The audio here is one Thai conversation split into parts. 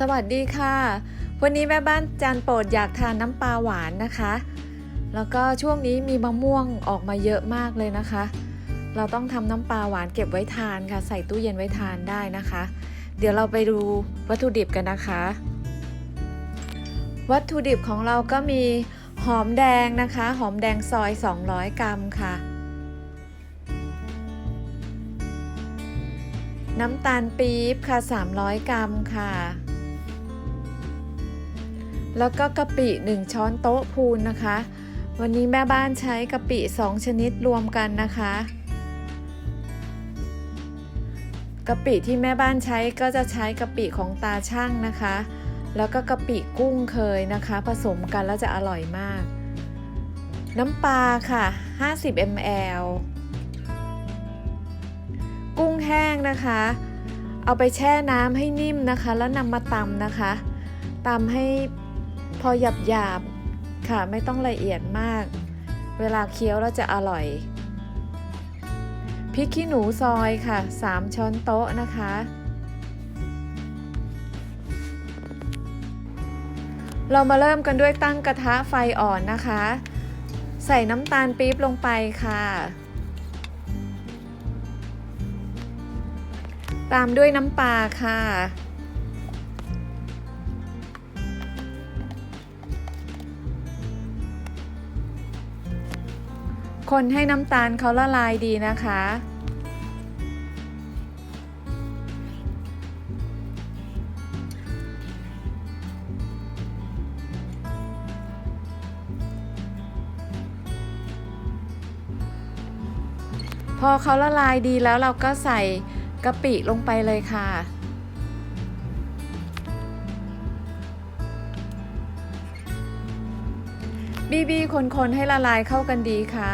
สวัสดีค่ะ วันนี้แม่บ้านจานโปรดอยากทานน้ำปลาหวานนะคะ แล้วก็ช่วงนี้มีมะม่วงออกมาเยอะมากเลยนะคะ เราต้องทำน้ำปลาหวานเก็บไว้ทานค่ะ ใส่ตู้เย็นไว้ทานได้นะคะ เดี๋ยวเราไปดูวัตถุดิบกันนะคะ วัตถุดิบของเราก็มีหอมแดงนะคะ หอมแดงซอย 200 กรัมค่ะ น้ำตาลปี๊บค่ะ 300 กรัมค่ะ แล้วก็กะปิ 1 ช้อนโต๊ะพูนนะคะ วันนี้แม่บ้านใช้กะปิ 2 ชนิดรวมกันนะคะกะปิที่แม่บ้านใช้ก็จะใช้กะปิของตาช่างนะคะ แล้วก็กะปิกุ้งเคยนะคะ ผสมกันแล้วจะอร่อยมาก น้ำปลาค่ะ 50 ml กุ้งแห้งนะคะ เอาไปแช่น้ำให้นิ่มนะคะ แล้วนำมาตำนะคะตำให้ พอหยาบหยาบค่ะไม่ต้องละเอียดมาก เวลาเคี้ยวแล้วจะอร่อยพริกขี้หนูซอยค่ะ 3 ช้อนโต๊ะนะคะ เรามาเริ่มกันด้วยตั้งกระทะไฟอ่อนนะคะ ใส่น้ำตาลปี๊บลงไปค่ะ ตามด้วยน้ำปลาค่ะ คนให้น้ำตาลเขาละลายดีนะคะ พอเขาละลายดีแล้วเราก็ใส่กะปิลงไปเลยค่ะ บีบีคนๆให้ละลายเข้ากันดีค่ะ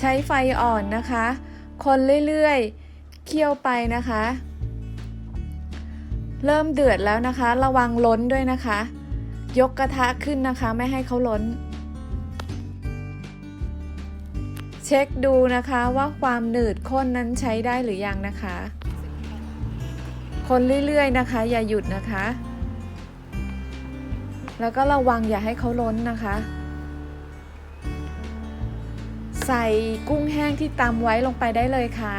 ใช้ไฟอ่อนนะคะ คนเรื่อยๆ เคี่ยวไปนะคะ เริ่มเดือดแล้วนะคะ ระวังล้นด้วยนะคะ ยกกระทะขึ้นนะคะ ไม่ให้เขาล้น เช็คดูนะคะว่าความหนืดข้นนั้นใช้ได้หรือยังนะคะ คนเรื่อยๆนะคะ อย่าหยุดนะคะ แล้วก็ระวังอย่าให้เขาล้นนะคะ ใส่กุ้งแห้งที่ตำไว้ลงไปได้เลยค่ะ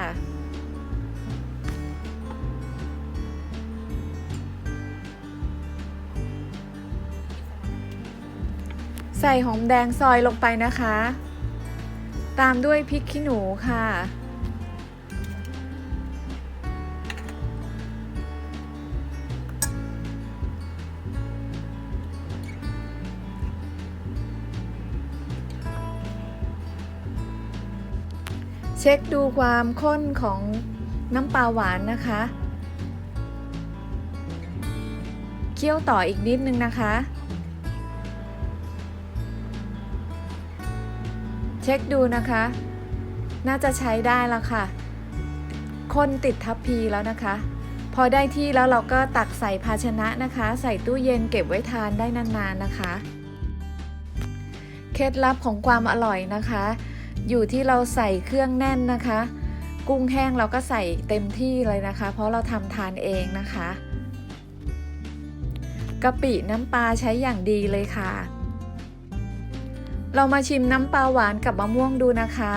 ใส่หอมแดงซอยลงไปนะคะ ตามด้วยพริกขี้หนูค่ะ เช็คดูความข้นของน้ำปลาหวานนะคะ เคี่ยวต่ออีกนิดนึงนะคะ เช็คดูนะคะ น่าจะใช้ได้แล้วค่ะคนติดทับพีแล้วนะคะ พอได้ที่แล้วเราก็ตักใส่ภาชนะนะคะ ใส่ตู้เย็นเก็บไว้ทานได้นานๆนะคะ เคล็ดลับของความอร่อยนะคะ อยู่ที่เราใส่เครื่องแน่นนะคะ กุ้งแห้งเราก็ใส่เต็มที่เลยนะคะ เพราะเราทำทานเองนะคะกะปิน้ำปลาใช้อย่างดีเลยค่ะ เรามาชิมน้ำปลาหวานกับมะม่วงดูนะคะ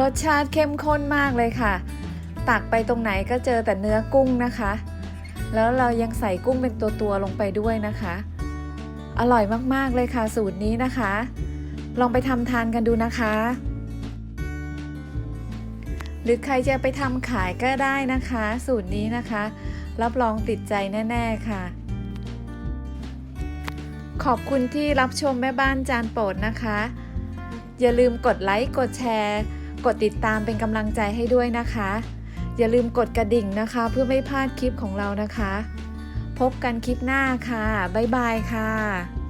รสชาติเข้มข้นมากเลยค่ะ ตักไปตรงไหนก็เจอแต่เนื้อกุ้งนะคะ แล้วเรายังใส่กุ้งเป็นตัวตัวลงไปด้วยนะคะ อร่อยมากๆเลยค่ะ สูตรนี้นะคะ ลองไปทำทานกันดูนะคะ หรือใครจะไปทำขายก็ได้นะคะ สูตรนี้นะคะ รับรองติดใจแน่ ๆค่ะ ขอบคุณที่รับชมแม่บ้านจานโปรดนะคะอย่าลืมกดไลค์ กดแชร์ กดติดตามเป็นกำลังใจให้ด้วยนะคะ อย่าลืมกดกระดิ่งนะคะ เพื่อไม่พลาดคลิปของเรานะคะ พบกันคลิปหน้าค่ะ บ๊ายบายค่ะ